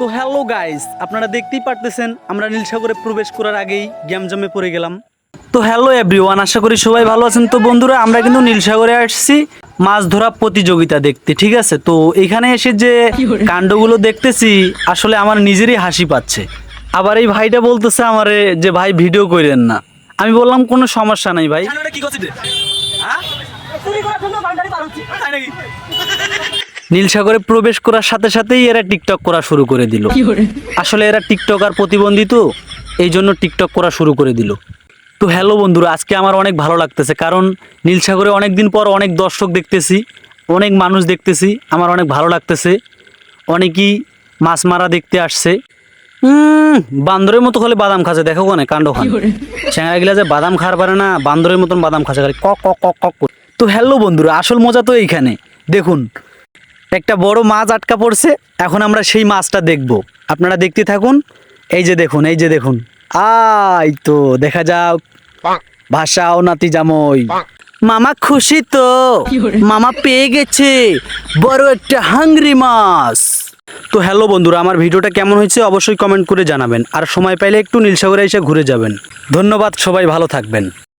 তো hello guys আপনারা দেখতেই পারতেছেন আমরা নীলসাগরে প্রবেশ করার আগেই গ্যাম জমে পড়ে গেলাম। তো হ্যালো এভরিওয়ান আশা করি সবাই ভালো আছেন। তো বন্ধুরা আমরা কিন্তু নীলসাগরে আসছি মাছ ধরা প্রতিযোগিতা দেখতে ঠিক আছে? তো এখানে এসে যে কাণ্ডগুলো দেখতেছি আসলে আমার নিজেরই হাসি পাচ্ছে। আবার এই ভাইটা বলতেছে আমারে যে ভাই ভিডিও করেন না। আমি বললাম কোনো সমস্যা নাই ভাই। নীলসাগরে প্রবেশ করার সাথে সাথেই এরা টিকটক করা শুরু করে দিল। আসলে এরা টিকটক আর প্রতিবন্ধী তো এই জন্য টিকটক করা শুরু করে দিল। তো হ্যালো বন্ধুরা আজকে আমার অনেক ভালো লাগতেছে কারণ নীলসাগরে অনেক দিন পর অনেক দর্শক দেখতেছি অনেক মানুষ দেখতেছি আমার অনেক ভালো লাগতেছে। অনেকেই মাছ মারা দেখতে আসছে। বান্দরের মতো হলে বাদাম খাচ্ছে দেখো কোনে কাণ্ড খান চ্যাংরা গিলা যে বাদাম খাওয়ার পারে না বান্দরের মতন বাদাম খাচ্ছে খালি কক কক কক কক। তো হ্যালো বন্ধুরা আসল মজা তো এইখানে। দেখুন একটা বড় মাছ আটকা পড়ছে এখন আমরা সেই মাছটা দেখব। আপনারা দেখতে থাকুন। এই যে দেখুন এই যে দেখুন। আই তো দেখা যাক। ভাষাও নাতি জামই মামা খুশি তো? মামা পেয়ে গেছে। বড় একটা হাংরি মাছ। তো হ্যালো বন্ধুরা আমার ভিডিওটা কেমন হয়েছে অবশ্যই কমেন্ট করে জানাবেন। আর সময় পাইলে একটু নীলসাগরে এসে ঘুরে যাবেন। ধন্যবাদ সবাই ভালো থাকবেন।